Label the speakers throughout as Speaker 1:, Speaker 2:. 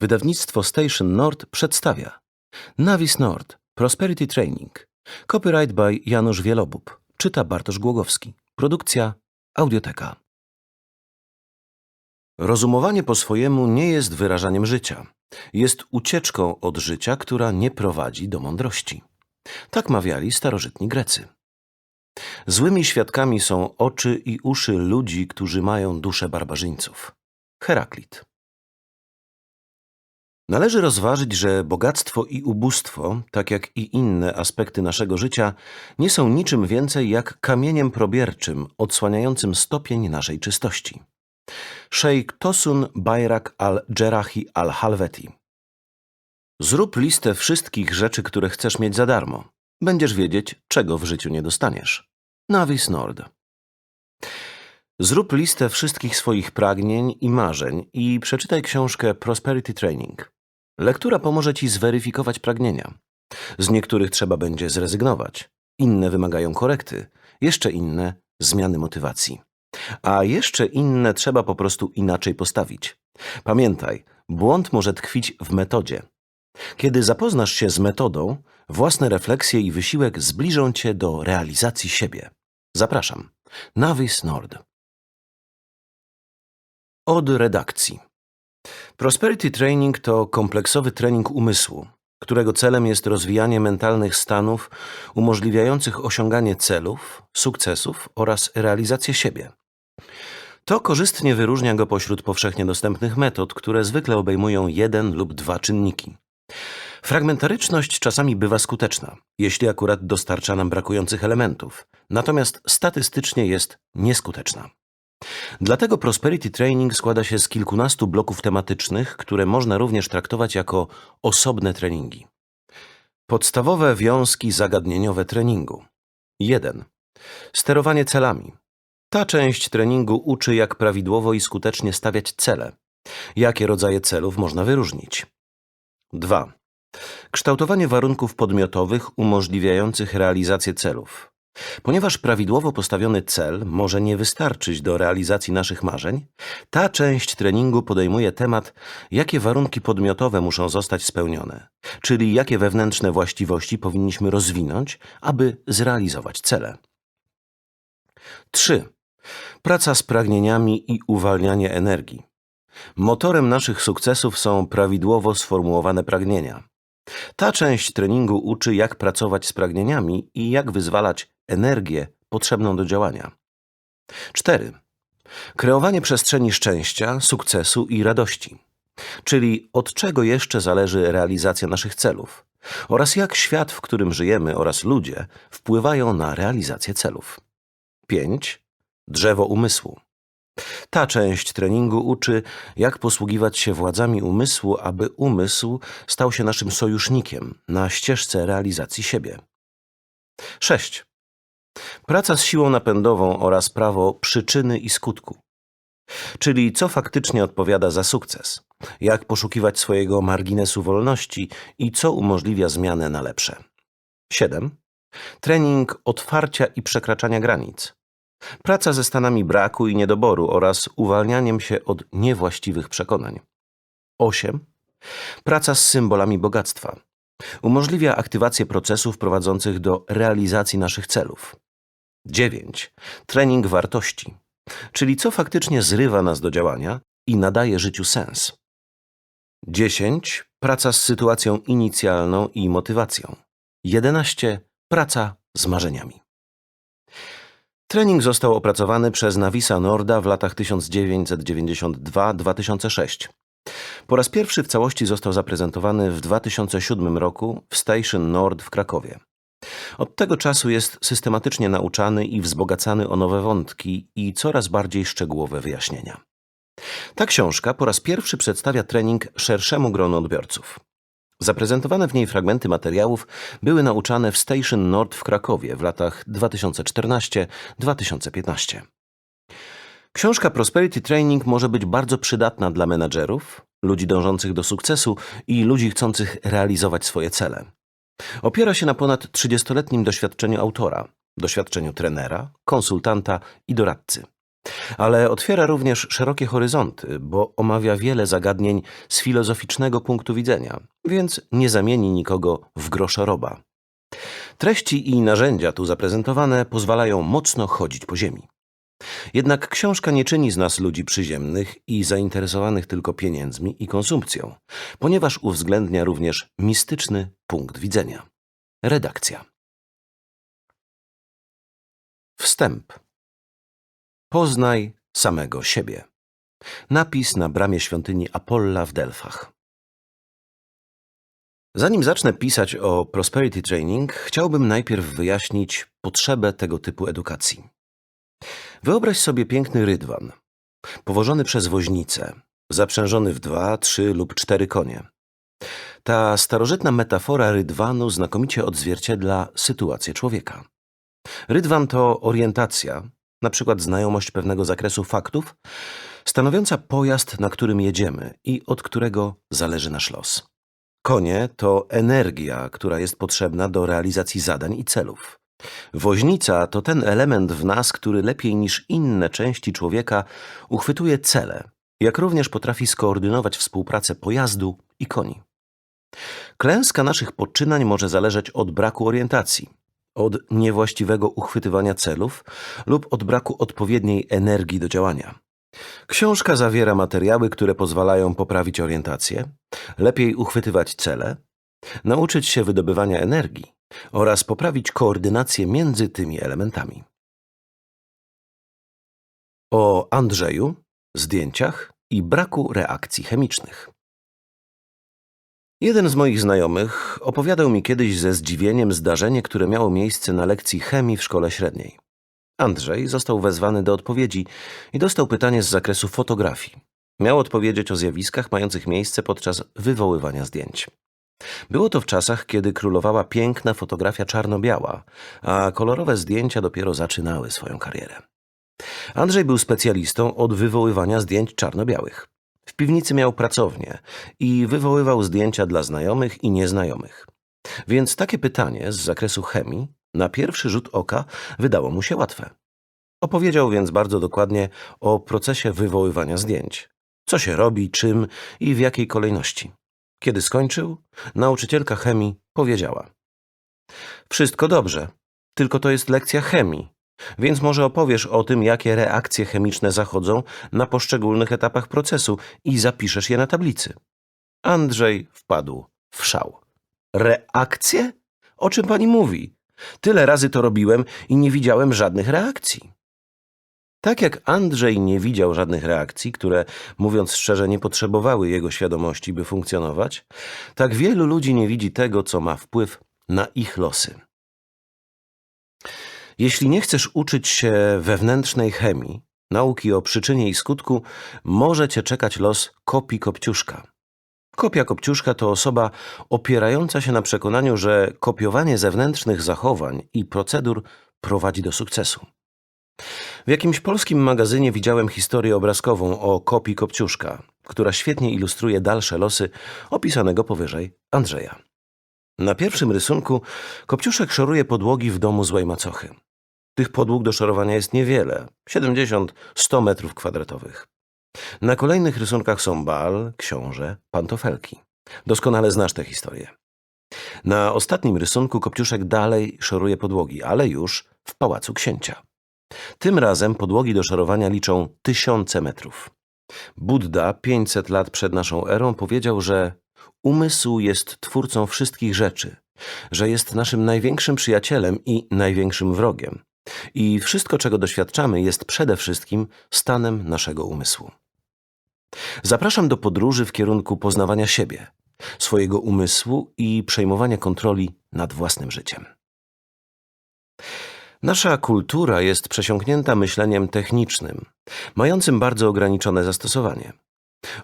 Speaker 1: Wydawnictwo Station Nord przedstawia Navis Nord Prosperity Training. Copyright by Janusz Wielobub. Czyta Bartosz Głogowski. Produkcja Audioteka. Rozumowanie po swojemu nie jest wyrażaniem życia. Jest ucieczką od życia, która nie prowadzi do mądrości. Tak mawiali starożytni Grecy. Złymi świadkami są oczy i uszy ludzi, którzy mają duszę barbarzyńców. Heraklit. Należy rozważyć, że bogactwo i ubóstwo, tak jak i inne aspekty naszego życia, nie są niczym więcej jak kamieniem probierczym odsłaniającym stopień naszej czystości. Szejk Tosun Bayrak al-Jerahi al-Halveti Zrób listę wszystkich rzeczy, które chcesz mieć za darmo. Będziesz wiedzieć, czego w życiu nie dostaniesz. Navis Nord Zrób listę wszystkich swoich pragnień i marzeń i przeczytaj książkę Prosperity Training. Lektura pomoże Ci zweryfikować pragnienia. Z niektórych trzeba będzie zrezygnować, inne wymagają korekty, jeszcze inne zmiany motywacji. A jeszcze inne trzeba po prostu inaczej postawić. Pamiętaj, błąd może tkwić w metodzie. Kiedy zapoznasz się z metodą, własne refleksje i wysiłek zbliżą Cię do realizacji siebie. Zapraszam. Navis Nord. Od redakcji. Prosperity Training to kompleksowy trening umysłu, którego celem jest rozwijanie mentalnych stanów umożliwiających osiąganie celów, sukcesów oraz realizację siebie. To korzystnie wyróżnia go pośród powszechnie dostępnych metod, które zwykle obejmują jeden lub dwa czynniki. Fragmentaryczność czasami bywa skuteczna, jeśli akurat dostarcza nam brakujących elementów, natomiast statystycznie jest nieskuteczna. Dlatego Prosperity Training składa się z kilkunastu bloków tematycznych, które można również traktować jako osobne treningi. Podstawowe wiązki zagadnieniowe treningu. 1. Sterowanie celami. Ta część treningu uczy, jak prawidłowo i skutecznie stawiać cele. Jakie rodzaje celów można wyróżnić? 2. Kształtowanie warunków podmiotowych umożliwiających realizację celów. Ponieważ prawidłowo postawiony cel może nie wystarczyć do realizacji naszych marzeń, ta część treningu podejmuje temat, jakie warunki podmiotowe muszą zostać spełnione, czyli jakie wewnętrzne właściwości powinniśmy rozwinąć, aby zrealizować cele. 3. Praca z pragnieniami i uwalnianie energii. Motorem naszych sukcesów są prawidłowo sformułowane pragnienia. Ta część treningu uczy, jak pracować z pragnieniami i jak wyzwalać energię potrzebną do działania. 4. Kreowanie przestrzeni szczęścia, sukcesu i radości. Czyli od czego jeszcze zależy realizacja naszych celów oraz jak świat, w którym żyjemy oraz ludzie wpływają na realizację celów. 5. Drzewo umysłu. Ta część treningu uczy, jak posługiwać się władzami umysłu, aby umysł stał się naszym sojusznikiem na ścieżce realizacji siebie. 6. Praca z siłą napędową oraz prawo przyczyny i skutku. Czyli co faktycznie odpowiada za sukces, jak poszukiwać swojego marginesu wolności i co umożliwia zmianę na lepsze. 7. Trening otwarcia i przekraczania granic. Praca ze stanami braku i niedoboru oraz uwalnianiem się od niewłaściwych przekonań. 8. Praca z symbolami bogactwa. Umożliwia aktywację procesów prowadzących do realizacji naszych celów. 9. Trening wartości, czyli co faktycznie zrywa nas do działania i nadaje życiu sens. 10. Praca z sytuacją inicjalną i motywacją. 11. Praca z marzeniami. Trening został opracowany przez Navisa Norda w latach 1992-2006. Po raz pierwszy w całości został zaprezentowany w 2007 roku w Station Nord w Krakowie. Od tego czasu jest systematycznie nauczany i wzbogacany o nowe wątki i coraz bardziej szczegółowe wyjaśnienia. Ta książka po raz pierwszy przedstawia trening szerszemu gronu odbiorców. Zaprezentowane w niej fragmenty materiałów były nauczane w Station Nord w Krakowie w latach 2014-2015. Książka Prosperity Training może być bardzo przydatna dla menadżerów, ludzi dążących do sukcesu i ludzi chcących realizować swoje cele. Opiera się na ponad 30-letnim doświadczeniu autora, doświadczeniu trenera, konsultanta i doradcy. Ale otwiera również szerokie horyzonty, bo omawia wiele zagadnień z filozoficznego punktu widzenia, więc nie zamieni nikogo w groszoroba. Treści i narzędzia tu zaprezentowane pozwalają mocno chodzić po ziemi. Jednak książka nie czyni z nas ludzi przyziemnych i zainteresowanych tylko pieniędzmi i konsumpcją, ponieważ uwzględnia również mistyczny punkt widzenia. Redakcja. Wstęp. Poznaj samego siebie. Napis na bramie świątyni Apolla w Delfach. Zanim zacznę pisać o Prosperity Training, chciałbym najpierw wyjaśnić potrzebę tego typu edukacji. Wyobraź sobie piękny rydwan, powożony przez woźnicę, zaprzężony w dwa, trzy lub cztery konie. Ta starożytna metafora rydwanu znakomicie odzwierciedla sytuację człowieka. Rydwan to orientacja, na przykład znajomość pewnego zakresu faktów, stanowiąca pojazd, na którym jedziemy i od którego zależy nasz los. Konie to energia, która jest potrzebna do realizacji zadań i celów. Woźnica to ten element w nas, który lepiej niż inne części człowieka uchwytuje cele, jak również potrafi skoordynować współpracę pojazdu i koni. Klęska naszych poczynań może zależeć od braku orientacji, od niewłaściwego uchwytywania celów lub od braku odpowiedniej energii do działania. Książka zawiera materiały, które pozwalają poprawić orientację, lepiej uchwytywać cele, nauczyć się wydobywania energii oraz poprawić koordynację między tymi elementami. O Andrzeju, zdjęciach i braku reakcji chemicznych. Jeden z moich znajomych opowiadał mi kiedyś ze zdziwieniem zdarzenie, które miało miejsce na lekcji chemii w szkole średniej. Andrzej został wezwany do odpowiedzi i dostał pytanie z zakresu fotografii. Miał odpowiedzieć o zjawiskach mających miejsce podczas wywoływania zdjęć. Było to w czasach, kiedy królowała piękna fotografia czarno-biała, a kolorowe zdjęcia dopiero zaczynały swoją karierę. Andrzej był specjalistą od wywoływania zdjęć czarno-białych. W piwnicy miał pracownię i wywoływał zdjęcia dla znajomych i nieznajomych. Więc takie pytanie z zakresu chemii na pierwszy rzut oka wydało mu się łatwe. Opowiedział więc bardzo dokładnie o procesie wywoływania zdjęć. Co się robi, czym i w jakiej kolejności. Kiedy skończył, nauczycielka chemii powiedziała: Wszystko dobrze, tylko to jest lekcja chemii, więc może opowiesz o tym, jakie reakcje chemiczne zachodzą na poszczególnych etapach procesu i zapiszesz je na tablicy. Andrzej wpadł w szał. Reakcje? O czym pani mówi? Tyle razy to robiłem i nie widziałem żadnych reakcji. Tak jak Andrzej nie widział żadnych reakcji, które, mówiąc szczerze, nie potrzebowały jego świadomości, by funkcjonować, tak wielu ludzi nie widzi tego, co ma wpływ na ich losy. Jeśli nie chcesz uczyć się wewnętrznej chemii, nauki o przyczynie i skutku, może cię czekać los kopii kopciuszka. Kopia kopciuszka to osoba opierająca się na przekonaniu, że kopiowanie zewnętrznych zachowań i procedur prowadzi do sukcesu. W jakimś polskim magazynie widziałem historię obrazkową o kopii Kopciuszka, która świetnie ilustruje dalsze losy opisanego powyżej Andrzeja. Na pierwszym rysunku Kopciuszek szoruje podłogi w domu złej macochy. Tych podłóg do szorowania jest niewiele 70-100 metrów kwadratowych. Na kolejnych rysunkach są bal, książę, pantofelki. Doskonale znasz tę historię. Na ostatnim rysunku Kopciuszek dalej szoruje podłogi, ale już w pałacu księcia. Tym razem podłogi do szorowania liczą tysiące metrów. Buddha 500 lat przed naszą erą powiedział, że umysł jest twórcą wszystkich rzeczy, że jest naszym największym przyjacielem i największym wrogiem. I wszystko, czego doświadczamy, jest przede wszystkim stanem naszego umysłu. Zapraszam do podróży w kierunku poznawania siebie, swojego umysłu i przejmowania kontroli nad własnym życiem. Nasza kultura jest przesiąknięta myśleniem technicznym, mającym bardzo ograniczone zastosowanie.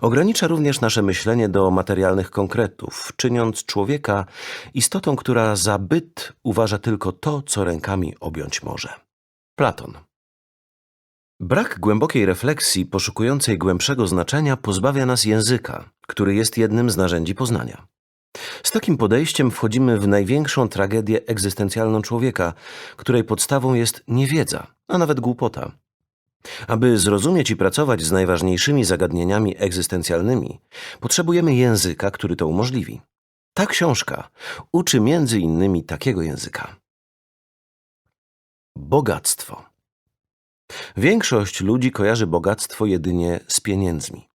Speaker 1: Ogranicza również nasze myślenie do materialnych konkretów, czyniąc człowieka istotą, która za byt uważa tylko to, co rękami objąć może. Platon. Brak głębokiej refleksji poszukującej głębszego znaczenia pozbawia nas języka, który jest jednym z narzędzi poznania. Z takim podejściem wchodzimy w największą tragedię egzystencjalną człowieka, której podstawą jest niewiedza, a nawet głupota. Aby zrozumieć i pracować z najważniejszymi zagadnieniami egzystencjalnymi, potrzebujemy języka, który to umożliwi. Ta książka uczy między innymi takiego języka. Bogactwo. Większość ludzi kojarzy bogactwo jedynie z pieniędzmi.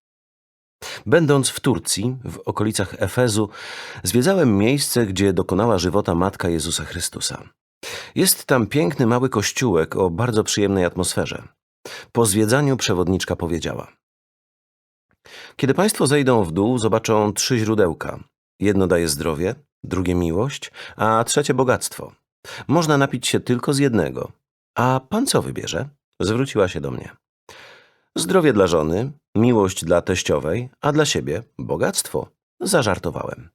Speaker 1: Będąc w Turcji, w okolicach Efezu, zwiedzałem miejsce, gdzie dokonała żywota Matka Jezusa Chrystusa. Jest tam piękny mały kościółek o bardzo przyjemnej atmosferze. Po zwiedzaniu przewodniczka powiedziała: Kiedy Państwo zejdą w dół, zobaczą trzy źródełka. Jedno daje zdrowie, drugie miłość, a trzecie bogactwo. Można napić się tylko z jednego. A pan co wybierze? Zwróciła się do mnie. Zdrowie dla żony, miłość dla teściowej, a dla siebie bogactwo. Zażartowałem.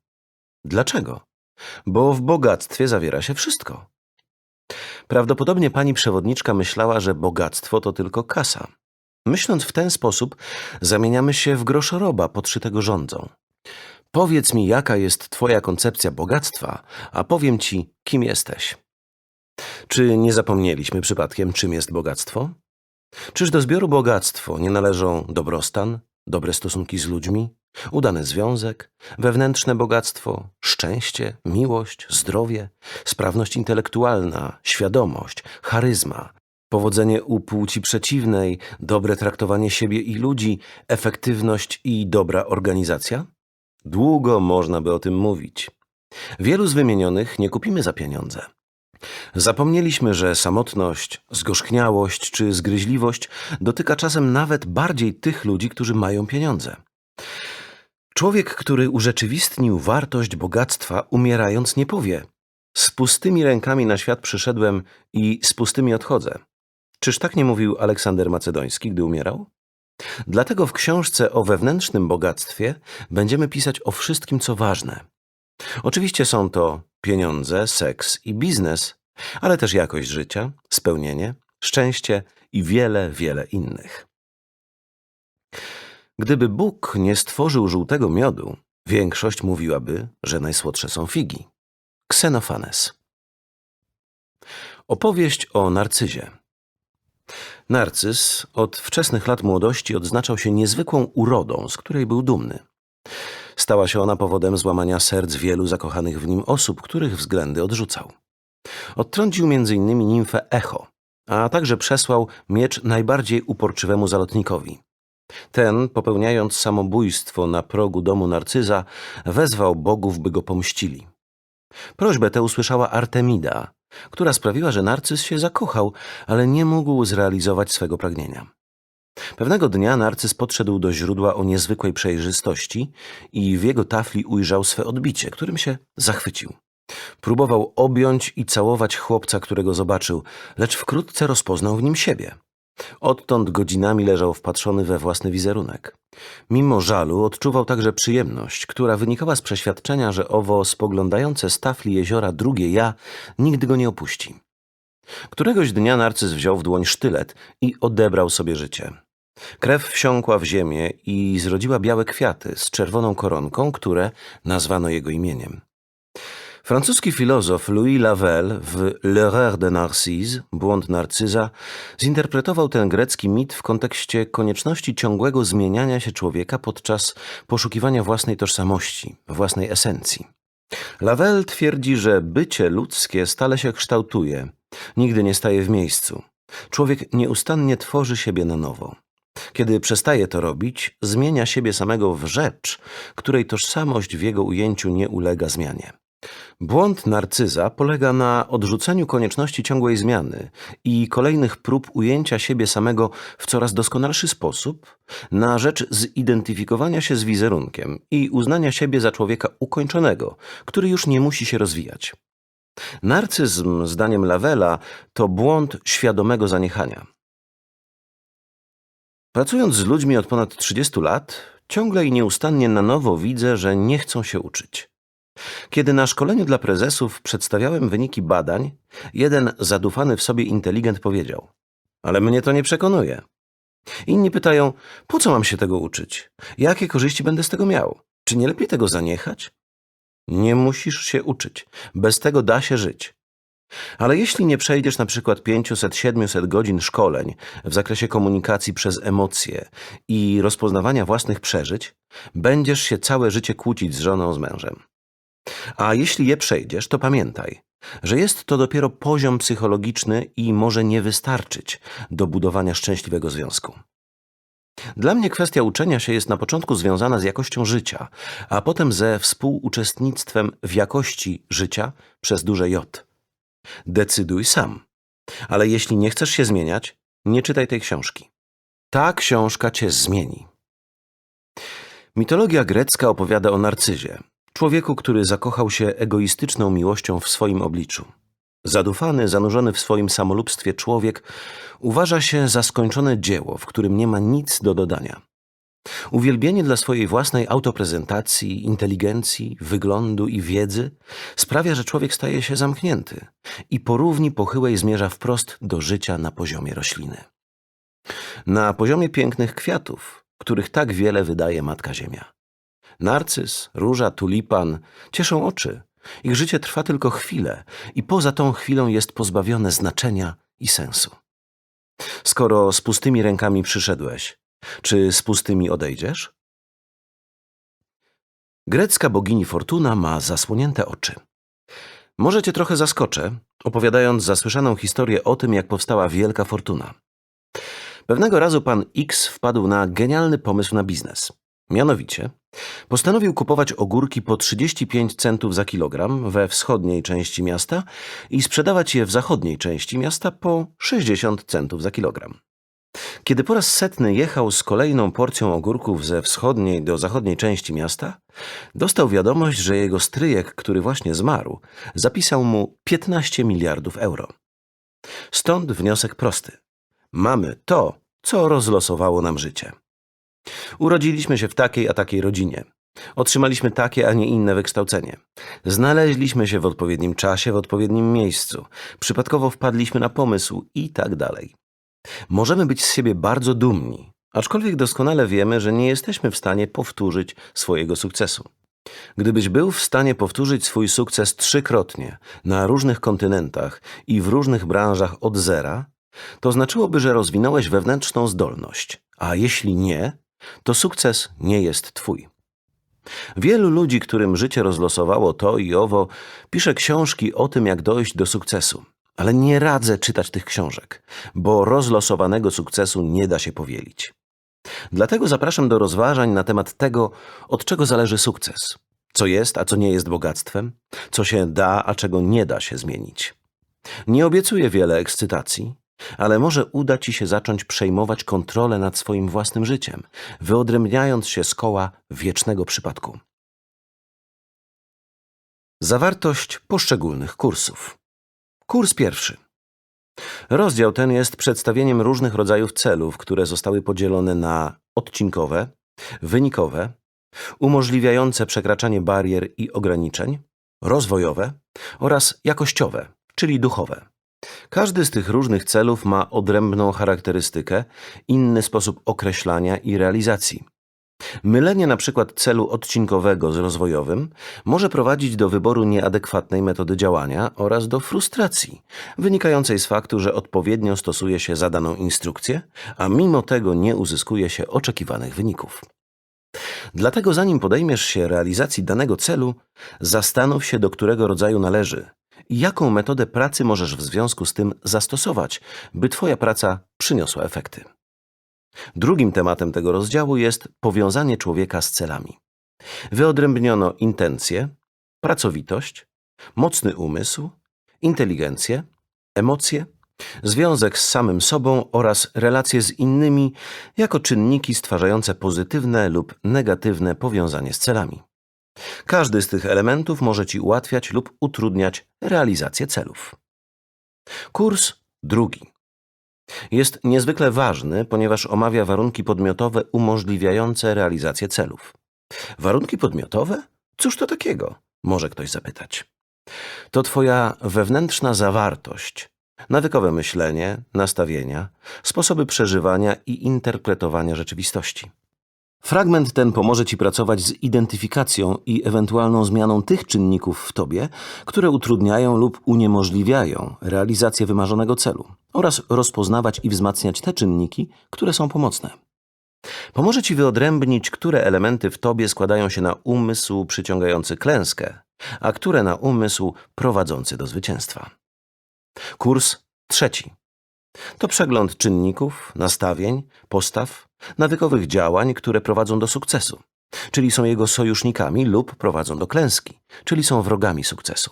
Speaker 1: Dlaczego? Bo w bogactwie zawiera się wszystko. Prawdopodobnie pani przewodniczka myślała, że bogactwo to tylko kasa. Myśląc w ten sposób, zamieniamy się w groszoroba podszytego rządzą. Powiedz mi, jaka jest twoja koncepcja bogactwa, a powiem ci, kim jesteś. Czy nie zapomnieliśmy przypadkiem, czym jest bogactwo? Czyż do zbioru bogactwo nie należą dobrostan, dobre stosunki z ludźmi, udany związek, wewnętrzne bogactwo, szczęście, miłość, zdrowie, sprawność intelektualna, świadomość, charyzma, powodzenie u płci przeciwnej, dobre traktowanie siebie i ludzi, efektywność i dobra organizacja? Długo można by o tym mówić. Wielu z wymienionych nie kupimy za pieniądze. Zapomnieliśmy, że samotność, zgorzkniałość czy zgryźliwość dotyka czasem nawet bardziej tych ludzi, którzy mają pieniądze. Człowiek, który urzeczywistnił wartość bogactwa, umierając, nie powie: Z pustymi rękami na świat przyszedłem i z pustymi odchodzę. Czyż tak nie mówił Aleksander Macedoński, gdy umierał? Dlatego w książce o wewnętrznym bogactwie będziemy pisać o wszystkim, co ważne. Oczywiście są to pieniądze, seks i biznes, ale też jakość życia, spełnienie, szczęście i wiele, wiele innych. Gdyby Bóg nie stworzył żółtego miodu, większość mówiłaby, że najsłodsze są figi. Ksenofanes. Opowieść o narcyzie. Narcyz od wczesnych lat młodości odznaczał się niezwykłą urodą, z której był dumny. Stała się ona powodem złamania serc wielu zakochanych w nim osób, których względy odrzucał. Odtrącił m.in. nimfę Echo, a także przesłał miecz najbardziej uporczywemu zalotnikowi. Ten, popełniając samobójstwo na progu domu Narcyza, wezwał bogów, by go pomścili. Prośbę tę usłyszała Artemida, która sprawiła, że Narcyz się zakochał, ale nie mógł zrealizować swego pragnienia. Pewnego dnia Narcyz podszedł do źródła o niezwykłej przejrzystości i w jego tafli ujrzał swe odbicie, którym się zachwycił. Próbował objąć i całować chłopca, którego zobaczył, lecz wkrótce rozpoznał w nim siebie. Odtąd godzinami leżał wpatrzony we własny wizerunek. Mimo żalu odczuwał także przyjemność, która wynikała z przeświadczenia, że owo spoglądające z tafli jeziora drugie ja nigdy go nie opuści. Któregoś dnia Narcyz wziął w dłoń sztylet i odebrał sobie życie. Krew wsiąkła w ziemię i zrodziła białe kwiaty z czerwoną koronką, które nazwano jego imieniem. Francuski filozof Louis Lavelle w L'erreur de Narcisse, błąd Narcyza, zinterpretował ten grecki mit w kontekście konieczności ciągłego zmieniania się człowieka podczas poszukiwania własnej tożsamości, własnej esencji. Lavelle twierdzi, że bycie ludzkie stale się kształtuje, nigdy nie staje w miejscu. Człowiek nieustannie tworzy siebie na nowo. Kiedy przestaje to robić, zmienia siebie samego w rzecz, której tożsamość w jego ujęciu nie ulega zmianie. Błąd narcyza polega na odrzuceniu konieczności ciągłej zmiany i kolejnych prób ujęcia siebie samego w coraz doskonalszy sposób na rzecz zidentyfikowania się z wizerunkiem i uznania siebie za człowieka ukończonego, który już nie musi się rozwijać. Narcyzm, zdaniem Lavela, to błąd świadomego zaniechania. Pracując z ludźmi od ponad 30 lat, ciągle i nieustannie na nowo widzę, że nie chcą się uczyć. Kiedy na szkoleniu dla prezesów przedstawiałem wyniki badań, jeden zadufany w sobie inteligent powiedział: Ale mnie to nie przekonuje. Inni pytają: Po co mam się tego uczyć? Jakie korzyści będę z tego miał? Czy nie lepiej tego zaniechać? Nie musisz się uczyć. Bez tego da się żyć. Ale jeśli nie przejdziesz na przykład 500-700 godzin szkoleń w zakresie komunikacji przez emocje i rozpoznawania własnych przeżyć, będziesz się całe życie kłócić z żoną, z mężem. A jeśli je przejdziesz, to pamiętaj, że jest to dopiero poziom psychologiczny i może nie wystarczyć do budowania szczęśliwego związku. Dla mnie kwestia uczenia się jest na początku związana z jakością życia, a potem ze współuczestnictwem w jakości życia przez duże J. Decyduj sam. Ale jeśli nie chcesz się zmieniać, nie czytaj tej książki. Ta książka cię zmieni. Mitologia grecka opowiada o narcyzie, człowieku, który zakochał się egoistyczną miłością w swoim obliczu. Zadufany, zanurzony w swoim samolubstwie człowiek uważa się za skończone dzieło, w którym nie ma nic do dodania. Uwielbienie dla swojej własnej autoprezentacji, inteligencji, wyglądu i wiedzy sprawia, że człowiek staje się zamknięty i po równi pochyłej zmierza wprost do życia na poziomie rośliny. Na poziomie pięknych kwiatów, których tak wiele wydaje Matka Ziemia. Narcyz, róża, tulipan cieszą oczy. Ich życie trwa tylko chwilę i poza tą chwilą jest pozbawione znaczenia i sensu. Skoro z pustymi rękami przyszedłeś, czy z pustymi odejdziesz? Grecka bogini Fortuna ma zasłonięte oczy. Może cię trochę zaskoczę, opowiadając zasłyszaną historię o tym, jak powstała wielka fortuna. Pewnego razu pan X wpadł na genialny pomysł na biznes. Mianowicie, postanowił kupować ogórki po 35 centów za kilogram we wschodniej części miasta i sprzedawać je w zachodniej części miasta po 60 centów za kilogram. Kiedy po raz setny jechał z kolejną porcją ogórków ze wschodniej do zachodniej części miasta, dostał wiadomość, że jego stryjek, który właśnie zmarł, zapisał mu 15 miliardów euro. Stąd wniosek prosty. Mamy to, co rozlosowało nam życie. Urodziliśmy się w takiej a takiej rodzinie. Otrzymaliśmy takie, a nie inne wykształcenie. Znaleźliśmy się w odpowiednim czasie, w odpowiednim miejscu. Przypadkowo wpadliśmy na pomysł i tak dalej. Możemy być z siebie bardzo dumni, aczkolwiek doskonale wiemy, że nie jesteśmy w stanie powtórzyć swojego sukcesu. Gdybyś był w stanie powtórzyć swój sukces trzykrotnie na różnych kontynentach i w różnych branżach od zera, to znaczyłoby, że rozwinąłeś wewnętrzną zdolność, a jeśli nie, to sukces nie jest twój. Wielu ludzi, którym życie rozlosowało to i owo, pisze książki o tym, jak dojść do sukcesu. Ale nie radzę czytać tych książek, bo rozlosowanego sukcesu nie da się powielić. Dlatego zapraszam do rozważań na temat tego, od czego zależy sukces. Co jest, a co nie jest bogactwem, co się da, a czego nie da się zmienić. Nie obiecuję wiele ekscytacji, ale może uda ci się zacząć przejmować kontrolę nad swoim własnym życiem, wyodrębniając się z koła wiecznego przypadku. Zawartość poszczególnych kursów. Kurs pierwszy. Rozdział ten jest przedstawieniem różnych rodzajów celów, które zostały podzielone na odcinkowe, wynikowe, umożliwiające przekraczanie barier i ograniczeń, rozwojowe oraz jakościowe, czyli duchowe. Każdy z tych różnych celów ma odrębną charakterystykę, inny sposób określania i realizacji. Mylenie na przykład celu odcinkowego z rozwojowym może prowadzić do wyboru nieadekwatnej metody działania oraz do frustracji, wynikającej z faktu, że odpowiednio stosuje się zadaną instrukcję, a mimo tego nie uzyskuje się oczekiwanych wyników. Dlatego zanim podejmiesz się realizacji danego celu, zastanów się, do którego rodzaju należy i jaką metodę pracy możesz w związku z tym zastosować, by Twoja praca przyniosła efekty. Drugim tematem tego rozdziału jest powiązanie człowieka z celami. Wyodrębniono intencje, pracowitość, mocny umysł, inteligencję, emocje, związek z samym sobą oraz relacje z innymi jako czynniki stwarzające pozytywne lub negatywne powiązanie z celami. Każdy z tych elementów może Ci ułatwiać lub utrudniać realizację celów. Kurs drugi. Jest niezwykle ważny, ponieważ omawia warunki podmiotowe umożliwiające realizację celów. Warunki podmiotowe? Cóż to takiego? Może ktoś zapytać. To Twoja wewnętrzna zawartość, nawykowe myślenie, nastawienia, sposoby przeżywania i interpretowania rzeczywistości. Fragment ten pomoże Ci pracować z identyfikacją i ewentualną zmianą tych czynników w Tobie, które utrudniają lub uniemożliwiają realizację wymarzonego celu oraz rozpoznawać i wzmacniać te czynniki, które są pomocne. Pomoże Ci wyodrębnić, które elementy w Tobie składają się na umysł przyciągający klęskę, a które na umysł prowadzący do zwycięstwa. Kurs trzeci. To przegląd czynników, nastawień, postaw, nawykowych działań, które prowadzą do sukcesu, czyli są jego sojusznikami lub prowadzą do klęski, czyli są wrogami sukcesu.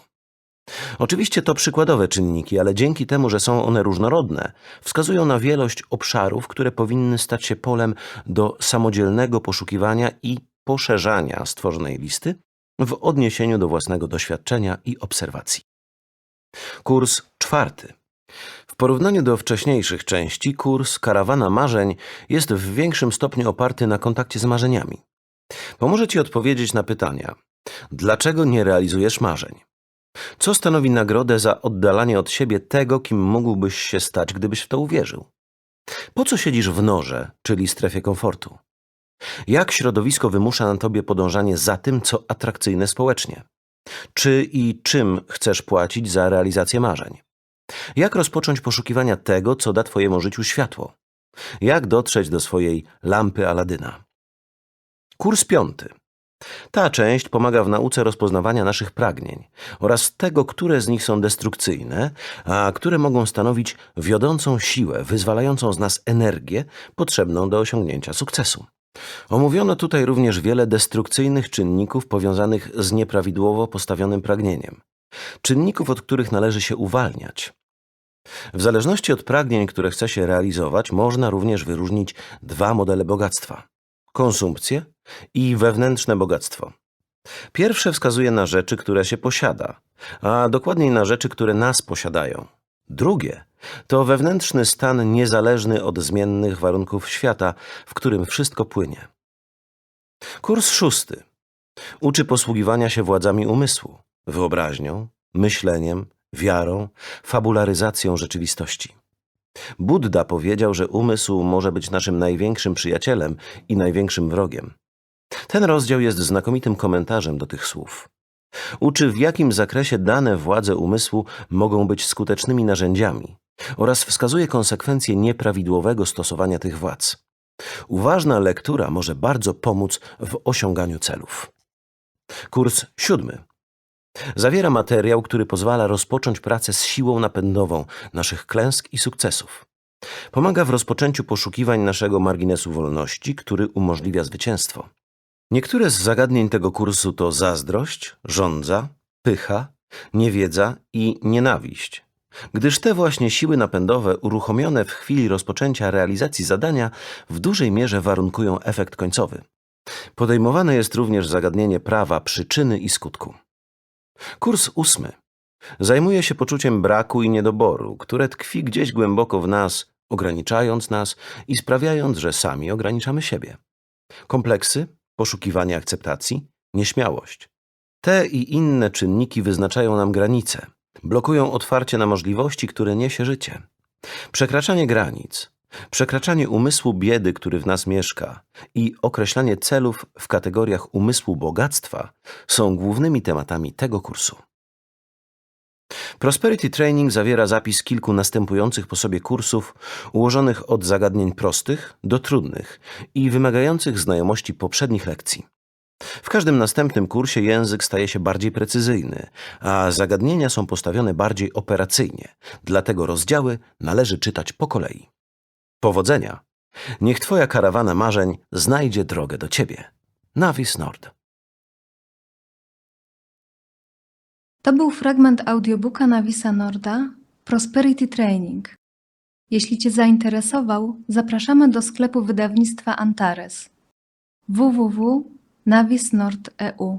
Speaker 1: Oczywiście to przykładowe czynniki, ale dzięki temu, że są one różnorodne, wskazują na wielość obszarów, które powinny stać się polem do samodzielnego poszukiwania i poszerzania stworzonej listy w odniesieniu do własnego doświadczenia i obserwacji. Kurs czwarty. W porównaniu do wcześniejszych części, kurs Karawana Marzeń jest w większym stopniu oparty na kontakcie z marzeniami. Pomoże Ci odpowiedzieć na pytania: dlaczego nie realizujesz marzeń? Co stanowi nagrodę za oddalanie od siebie tego, kim mógłbyś się stać, gdybyś w to uwierzył? Po co siedzisz w norze, czyli strefie komfortu? Jak środowisko wymusza na tobie podążanie za tym, co atrakcyjne społecznie? Czy i czym chcesz płacić za realizację marzeń? Jak rozpocząć poszukiwania tego, co da Twojemu życiu światło? Jak dotrzeć do swojej lampy Aladyna? Kurs piąty. Ta część pomaga w nauce rozpoznawania naszych pragnień oraz tego, które z nich są destrukcyjne, a które mogą stanowić wiodącą siłę, wyzwalającą z nas energię potrzebną do osiągnięcia sukcesu. Omówiono tutaj również wiele destrukcyjnych czynników powiązanych z nieprawidłowo postawionym pragnieniem. Czynników, od których należy się uwalniać. W zależności od pragnień, które chce się realizować, można również wyróżnić dwa modele bogactwa: konsumpcję i wewnętrzne bogactwo. Pierwsze wskazuje na rzeczy, które się posiada, a dokładniej na rzeczy, które nas posiadają. Drugie to wewnętrzny stan niezależny od zmiennych warunków świata, w którym wszystko płynie. Kurs szósty uczy posługiwania się władzami umysłu, wyobraźnią, myśleniem, wiarą, fabularyzacją rzeczywistości. Buddha powiedział, że umysł może być naszym największym przyjacielem i największym wrogiem. Ten rozdział jest znakomitym komentarzem do tych słów. Uczy, w jakim zakresie dane władze umysłu mogą być skutecznymi narzędziami oraz wskazuje konsekwencje nieprawidłowego stosowania tych władz. Uważna lektura może bardzo pomóc w osiąganiu celów. Kurs siódmy Zawiera materiał, który pozwala rozpocząć pracę z siłą napędową naszych klęsk i sukcesów. Pomaga w rozpoczęciu poszukiwań naszego marginesu wolności, który umożliwia zwycięstwo. Niektóre z zagadnień tego kursu to zazdrość, żądza, pycha, niewiedza i nienawiść. Gdyż te właśnie siły napędowe, uruchomione w chwili rozpoczęcia realizacji zadania, w dużej mierze warunkują efekt końcowy. Podejmowane jest również zagadnienie prawa przyczyny i skutku. Kurs ósmy zajmuje się poczuciem braku i niedoboru, które tkwi gdzieś głęboko w nas, ograniczając nas i sprawiając, że sami ograniczamy siebie. Kompleksy, poszukiwanie akceptacji, nieśmiałość. Te i inne czynniki wyznaczają nam granice, blokują otwarcie na możliwości, które niesie życie. Przekraczanie granic, przekraczanie umysłu biedy, który w nas mieszka i określanie celów w kategoriach umysłu bogactwa są głównymi tematami tego kursu. Prosperity Training zawiera zapis kilku następujących po sobie kursów ułożonych od zagadnień prostych do trudnych i wymagających znajomości poprzednich lekcji. W każdym następnym kursie język staje się bardziej precyzyjny, a zagadnienia są postawione bardziej operacyjnie, dlatego rozdziały należy czytać po kolei. Powodzenia! Niech Twoja karawana marzeń znajdzie drogę do Ciebie. Navis Nord.
Speaker 2: To był fragment audiobooka Navisa Norda Prosperity Training. Jeśli Cię zainteresował, zapraszamy do sklepu wydawnictwa Antares www.navisnord.eu